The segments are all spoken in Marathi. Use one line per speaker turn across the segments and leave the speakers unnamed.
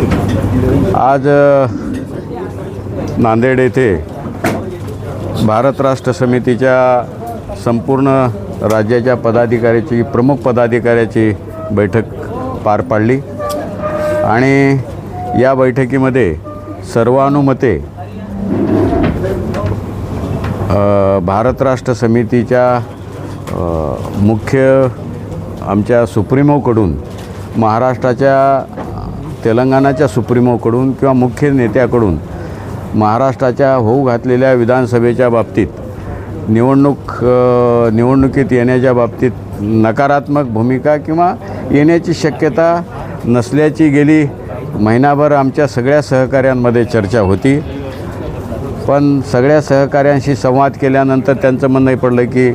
आज नांदेड येथे भारत राष्ट्र समितीच्या संपूर्ण राज्याच्या पदाधिकाऱ्याची प्रमुख पदाधिकाऱ्याची बैठक पार पाडली. आणि या बैठकीमध्ये सर्वानुमते भारत राष्ट्र समितीच्या मुख्य आमच्या सुप्रीमोकडून महाराष्ट्राच्या तेलंगणाच्या सुप्रीमोकडून किंवा मुख्य नेत्याकडून महाराष्ट्राच्या होऊ घातलेल्या विधानसभेच्या बाबतीत निवडणूक निवडणुकीत येण्याच्या बाबतीत नकारात्मक भूमिका किंवा येण्याची शक्यता नसल्याची गेली महिनाभर आमच्या सगळ्या सहकाऱ्यांमध्ये चर्चा होती. पण सगळ्या सहकाऱ्यांशी संवाद केल्यानंतर त्यांचं म्हणणं पडलं की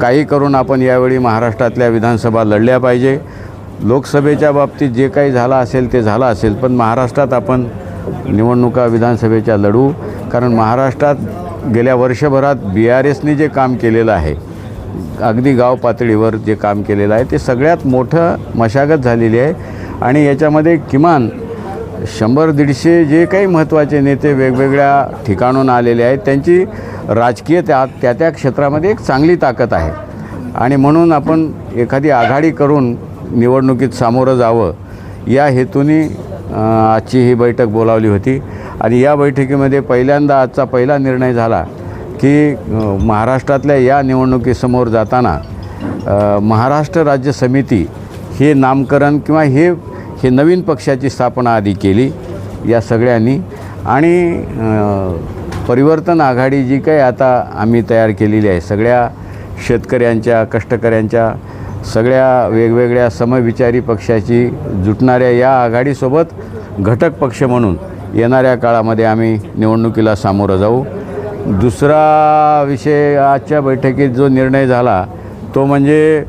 काही करून आपण यावेळी महाराष्ट्रातल्या विधानसभा लढल्या पाहिजे. लोकसभेच्या बाबतीत जे काही झालं असेल ते झालं असेल पण महाराष्ट्रात आपण निवडणुका विधानसभेच्या लढू. कारण महाराष्ट्रात गेल्या वर्षभरात बी आर एसने जे काम केलेलं आहे अगदी गाव पातळीवर जे काम केलेलं आहे ते सगळ्यात मोठं मशागत झालेली आहे. आणि याच्यामध्ये किमान शंभर दीडशे जे काही महत्त्वाचे नेते वेगवेगळ्या ठिकाणून आलेले आहेत त्यांची राजकीय त्या त्या त्या क्षेत्रामध्ये एक चांगली ताकद आहे. आणि म्हणून आपण एखादी आघाडी करून निवडणुकीत सामोरं जावं या हेतूने आजची ही बैठक बोलावली होती. आणि या बैठकीमध्ये पहिल्यांदा आजचा पहिला निर्णय झाला की महाराष्ट्रातल्या या निवडणुकीसमोर जाताना महाराष्ट्र राज्य समिती हे नामकरण किंवा हे हे नवीन पक्षाची स्थापना आधी केली या सगळ्यांनी. आणि परिवर्तन आघाडी जी काही आता आम्ही तयार केलेली आहे सगळ्या शेतकऱ्यांच्या कष्टकऱ्यांच्या सगळ्या वेगवेगळ्या समविचारी पक्षाची जुटणाऱ्या या आघाडीसोबत घटक पक्ष म्हणून येणाऱ्या काळामध्ये आम्ही निवडणुकीला सामोरं जाऊ. दुसरा विषय आजच्या बैठकीत जो निर्णय झाला तो म्हणजे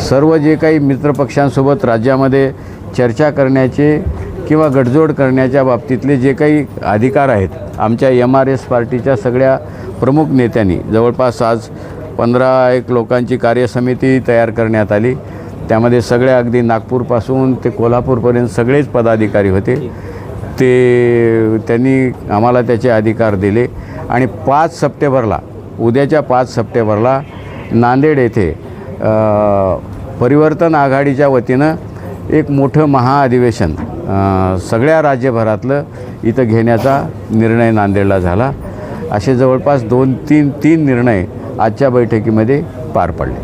सर्व जे काही मित्रपक्षांसोबत राज्यामध्ये चर्चा करण्याचे किंवा गडजोड करण्याच्या बाबतीतले जे काही अधिकार आहेत आमच्या एम आर एस पार्टीच्या सगळ्या प्रमुख नेत्यांनी जवळपास आज पंधरा एक लोकांची कार्यसमिती तयार करण्यात आली. त्यामध्ये सगळे अगदी नागपूरपासून ते कोल्हापूरपर्यंत सगळेच पदाधिकारी होते. ते त्यांनी आम्हाला त्याचे अधिकार दिले. आणि पाच सप्टेंबरला उद्याच्या पाच सप्टेंबरला नांदेड येथे परिवर्तन आघाडीच्या वतीनं एक मोठं महाअधिवेशन सगळ्या राज्यभरातलं इथं घेण्याचा निर्णय नांदेडला झाला. असे जवळपास दोन तीन तीन निर्णय आजच्या बैठकीमध्ये पार पडले.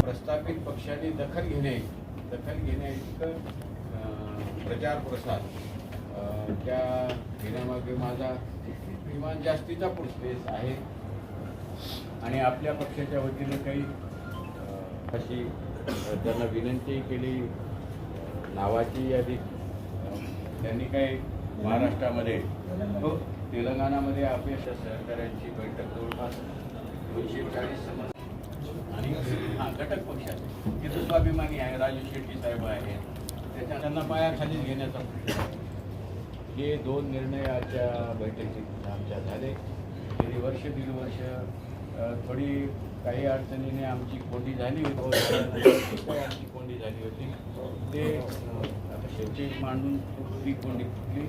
प्रस्थापित पक्षाने दखल घेणे दखल घेणे इतकं प्रचार प्रसार त्या घेण्यामागे माझा किमान जास्तीचा प्रोसेस आहे. आणि आपल्या पक्षाच्या वतीनं काही अशी त्यांना विनंती केली नावाची यादी त्यांनी काही महाराष्ट्रामध्ये. हो, तेलंगणामध्ये अपयश सहकाऱ्यांची बैठक जवळपास दोनशे चाळीस समज आणि हां घटक पक्षात तिथं स्वाभिमानी आहे राजू शेट्टी साहेब आहेत. त्याच्या त्यांना पायाखाली घेण्याचा आहे. हे दोन निर्णय आजच्या बैठकीत आमच्या झाले. गेली वर्ष दीड वर्ष थोडी काही अडचणीने आमची कोंडी झाली होती. आमची कोंडी झाली होती. ते शेवटी मांडून ती कोंडी फुटली.